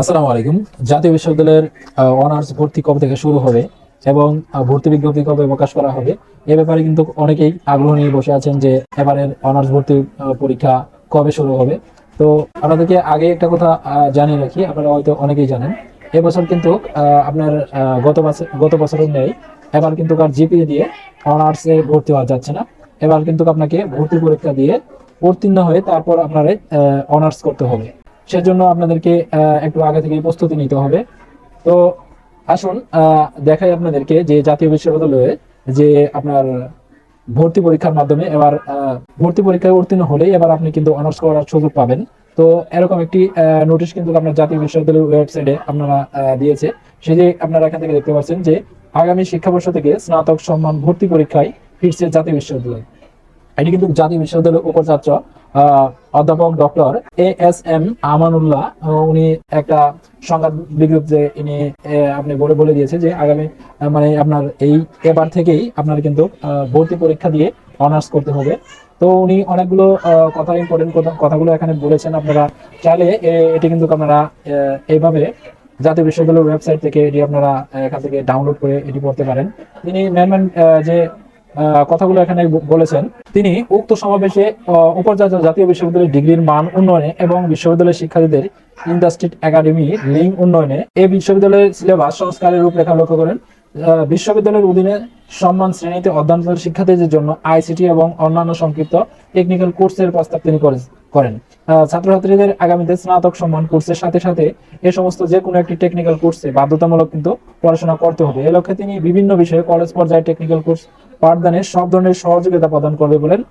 আসসালামু আলাইকুম। জাতীয় বিশ্ববিদ্যালয়ের অনার্স ভর্তি কবে থেকে শুরু হবে এবং ভর্তি বিজ্ঞপ্তি কবে প্রকাশ করা হবে এ ব্যাপারে কিন্তু অনেকেই আগ্রহ নিয়ে বসে আছেন যে এবারের অনার্স ভর্তি পরীক্ষা কবে শুরু হবে। তো আপনাদেরকে আগে একটা কথা জানিয়ে রাখি, আপনারা হয়তো অনেকেই জানেন এবছর কিন্তু আপনার গত বছর, গত বছরের নেই এবার কিন্তু আর জিপিএ দিয়ে অনার্সে ভর্তি হওয়া যাচ্ছে না। এবার কিন্তু আপনাকে ভর্তি পরীক্ষা দিয়ে উত্তীর্ণ হয়ে তারপর আপনার অনার্স করতে হবে। সেজন্য আপনাদেরকে একটু আগে থেকে প্রস্তুতি নিতে হবে। তো আসুন দেখাই আপনাদেরকে যে জাতীয় বিশ্ববিদ্যালয়ে যে আপনার ভর্তি পরীক্ষার মাধ্যমে এবার ভর্তি পরীক্ষায় উত্তীর্ণ হলেই এবার আপনি কিন্তু অনার্স করার সুযোগ পাবেন। তো এরকম একটি নোটিশ কিন্তু আপনার জাতীয় বিশ্ববিদ্যালয়ের ওয়েবসাইটে আপনারা দিয়েছে। সেই যে আপনারা এখান থেকে দেখতে পাচ্ছেন যে আগামী শিক্ষাবর্ষ থেকে স্নাতক সম্মান ভর্তি পরীক্ষায় ফিরছে জাতীয় বিশ্ববিদ্যালয়। এটি কিন্তু জাতীয় বিশ্ববিদ্যালয়ের উপাচার্য আহ, অধ্যাপক doctor A S M Amanullah, উনি একটা সংবাদ বিজ্ঞপ্তিতে ইনি আপনি বলে বলে দিয়েছে যে আগামী মানে আপনার এই, এবার থেকেই আপনার কিন্তু ভর্তি পরীক্ষা দিয়ে অনার্স করতে হবে। তো উনি অনেকগুলো কথা ইম্পর্টেন্ট কথাগুলো এখানে বলেছেন আপনারা চাইলে এটি কিন্তু আপনারা এইভাবে জাতীয় বিশ্ববিদ্যালয়ের ওয়েবসাইট থেকে এটি আপনারা, এখান থেকে ডাউনলোড করে এটি পড়তে পারেন। তিনি মেন মেন যে কথাগুলো এখানে বলেছেন। তিনি উক্ত সমাবেশে উপাচার্য জাতীয় বিশ্ববিদ্যালয়ের ডিগ্রির মান উন্নয়নে এবং বিশ্ববিদ্যালয়ের শিক্ষার্থীদের ইন্ডাস্ট্রি একাডেমি, লিঙ্ক উন্নয়নে এই বিশ্ববিদ্যালয়ের সিলেবাস, সংস্কারের রূপরেখা লক্ষ্য করেন। বিশ্ববিদ্যালয়ের অধীনে সম্মান শ্রেণীতে অধ্যয়নরত শিক্ষার্থীদের জন্য আইসিটি এবং অন্যান্য সংক্ষিপ্ত টেকনিক্যাল কোর্সের প্রস্তাব তিনি করে- করেন। ছাত্রছাত্রীদের আগামীতে স্নাতক সম্মান কোর্সের সাথে সাথে এ সমস্ত যে কোনো একটি টেকনিক্যাল কোর্সে বাধ্যতামূলক কিন্তু পড়াশোনা করতে হবে। এ লক্ষ্যে তিনি বিভিন্ন বিষয়ে কলেজ পর্যায়ে টেকনিক্যাল কোর্স পাঠদানে সব ধরনের সহযোগিতা প্রদান করবে বলেন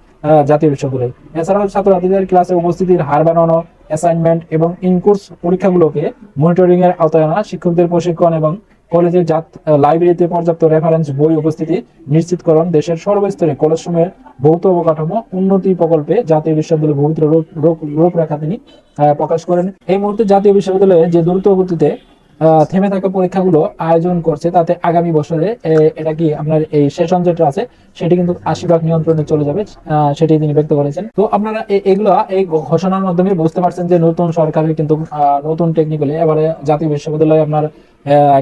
জাতীয় বিশ্ববিদ্যালয়। এছাড়াও ছাত্রছাত্রীদের ক্লাসে উপস্থিতির হার বাড়ানো অ্যাসাইনমেন্ট এবং ইনকোর্স পরীক্ষাগুলোকে মনিটরিং এর আওতায় আনা, শিক্ষকদের প্রশিক্ষণ এবং কলেজের জাত লাইব্রেরিতে পর্যাপ্ত রেফারেন্স বই উপস্থিতি নিশ্চিতকরণ, দেশের সর্বস্তরে কলেজ সমূহের ভৌত অবকাঠামো উন্নতি প্রকল্পে জাতীয় বিশ্ববিদ্যালয়ের ভৌত রূপ- রূপ- রূপরেখা তিনি প্রকাশ করেন। এই মুহূর্তে জাতীয় বিশ্ববিদ্যালয়ে যে দ্রুত গতিতে থেমে থাকা পরীক্ষাগুলো আয়োজন করছে, তাতে আগামী বছরে এটা কি আপনার এই সেশন যেটা আছে, সেটি কিন্তু আশি ভাগ নিয়ন্ত্রণে চলে যাবে সেটি তিনি ব্যক্ত করেছেন। তো আপনারা এগুলো, এই ঘোষণার মাধ্যমে বুঝতে পারছেন যে নতুন সরকারের কিন্তু নতুন টেকনিক্যালি এবারে জাতীয় বিশ্ববিদ্যালয় আপনার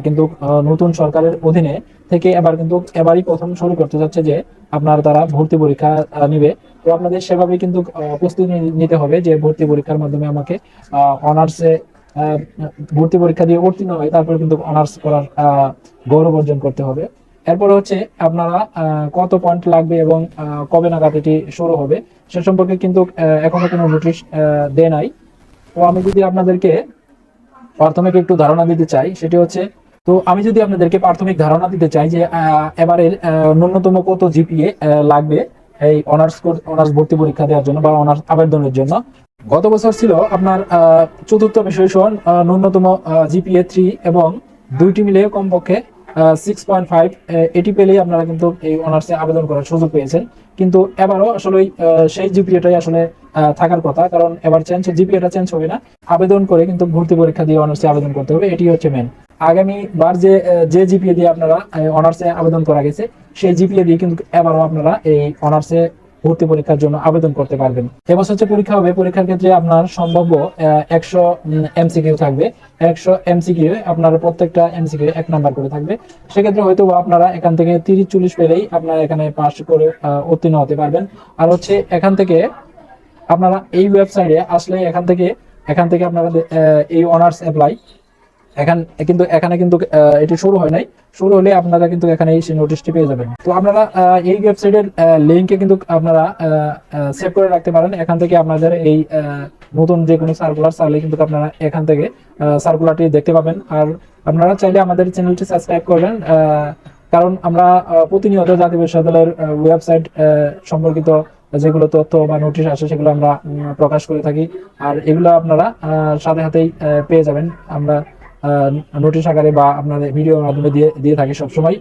কিন্তু নতুন সরকারের অধীনে থেকে এবার কিন্তু এবারই প্রথম শুরু করতে যাচ্ছে যে আপনার তারা ভর্তি পরীক্ষা নিবে। তো আপনাদের সেভাবে কিন্তু প্রস্তুতি নিতে হবে যে ভর্তি পরীক্ষার মাধ্যমে আমাকে অনার্সে ভর্তি পরীক্ষা দিয়ে উত্তীর্ণ হয় তারপরে কিন্তু অনার্স করার গৌরব অর্জন করতে হবে। এরপর হচ্ছে আপনারা কত পয়েন্ট লাগবে এবং কবে নাগাদ এটি শুরু হবে সে সম্পর্কে কিন্তু এখনও কোনো নোটিশ দেয় নাই। তো আমি যদি আপনাদেরকে প্রাথমিক একটু ধারণা দিতে চাই সেটি হচ্ছে তো আমি যদি আপনাদেরকে প্রাথমিক ধারণা দিতে চাই যে আহ, ন্যূনতম কত জিপিএ লাগবে এই অনার্স অনার্স ভর্তি পরীক্ষা দেওয়ার জন্য বা অনার্স আবেদনের জন্য গত বছর ছিল আপনার চতুর্থ আহ, ন্যূনতম জিপিএ থ্রি এবং দুইটি মিলে কমপক্ষে সিক্স পয়েন্ট ফাইভ এটি পেলেই আপনারা কিন্তু এই অনার্সে আবেদন করার সুযোগ পেয়েছেন। কিন্তু এবারও আসলে সেই জিপিএটাই আসলে থাকার কথা। কারণ এবার চেঞ্জ জিপিএটা চেঞ্জ হবে না। আবেদন করে কিন্তু ভর্তি পরীক্ষা দিয়ে অনার্সে আবেদন করতে হবে। এটি হচ্ছে মেন আগামী বার যে যে জিপিএ দিয়ে আপনারা অনার্সে আবেদন করা গেছে সেই জিপিএ দিয়ে কিন্তু এবারও আপনারা এই অনার্সে ভর্তি পরীক্ষার জন্য আবেদন করতে পারবেন। এবছর যে পরীক্ষা হবে, পরীক্ষার ক্ষেত্রে আপনার সম্ভাব্য একশো এমসিকিউ থাকবে। একশো এমসিকিউ আপনার প্রত্যেকটা এমসিকিউ এক নাম্বার করে থাকবে। সেক্ষেত্রে হয়তো আপনারা এখান থেকে তিরিশ, চল্লিশ পেলেই আপনারা এখানে পাস করে উত্তীর্ণ হতে পারবেন। আর হচ্ছে এখান থেকে আপনারা এই ওয়েবসাইটে আসলে এখান থেকে এখান থেকে আপনারা এই অনার্স অ্যাপ্লাই এখান কিন্তু এখানে কিন্তু এটি শুরু হয় নাই। শুরু হলে আপনারা কিন্তু এখানে এই নোটিশটি পেয়ে যাবেন। তো আপনারা এই ওয়েবসাইটের লিঙ্কে কিন্তু আপনারা সেভ করে রাখতে পারেন। এখান থেকে আপনাদের এই নতুন যে কোনো সার্কুলার চাইলে কিন্তু আপনারা এখান থেকে সার্কুলারটি দেখতে পাবেন। আর আপনারা চাইলে আমাদের চ্যানেলটি সাবস্ক্রাইব করবেন কারণ আমরা প্রতিনিয়ত জাতীয় বিশ্ববিদ্যালয়ের ওয়েবসাইট সম্পর্কিত যেগুলো তথ্য বা নোটিশ আসে, সেগুলো আমরা প্রকাশ করে থাকি। আর এগুলো আপনারা সাথে সাথেই পেয়ে যাবেন। আমরা নোটিশ আকারে বা আপনাদের ভিডিওর মাধ্যমে দিয়ে দিয়ে থাকে সবসময়।